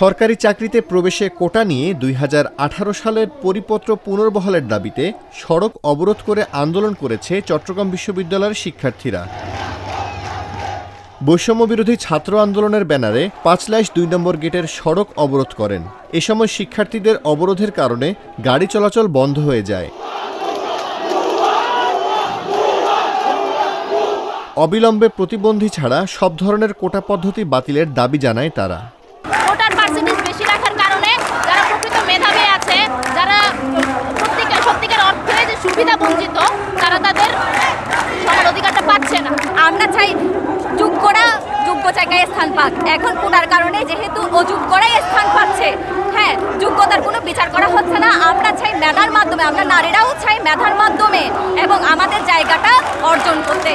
সরকারি চাকরিতে প্রবেশে কোটা নিয়ে দুই হাজার আঠারো সালের পরিপত্র পুনর্বহালের দাবিতে সড়ক অবরোধ করে আন্দোলন করেছে চট্টগ্রাম বিশ্ববিদ্যালয়ের শিক্ষার্থীরা। বৈষম্য বিরোধী ছাত্র আন্দোলনের ব্যানারে পাঁচলাইশ দুই নম্বর গেটের সড়ক অবরোধ করেন। এ সময় শিক্ষার্থীদের অবরোধের কারণে গাড়ি চলাচল বন্ধ হয়ে যায়। অবিলম্বে প্রতিবন্ধী ছাড়া সব ধরনের কোটা পদ্ধতি বাতিলের দাবি জানায় তারা। বঞ্চিত তারা তাদের সমান অধিকারটা পাচ্ছে না। আমরা চাই যোগ্যরা যোগ্য জায়গায় স্থান পাক। এখন কোটার কারণে যেহেতু অযোগ্যরাই স্থান পাচ্ছে হ্যাঁ যোগ্যতার কোনো বিচার করা হচ্ছে না। আমরা চাই মেধার মাধ্যমে, আমরা নারীরাও চাই মেধার মাধ্যমে এবং আমাদের জায়গাটা অর্জন করতে।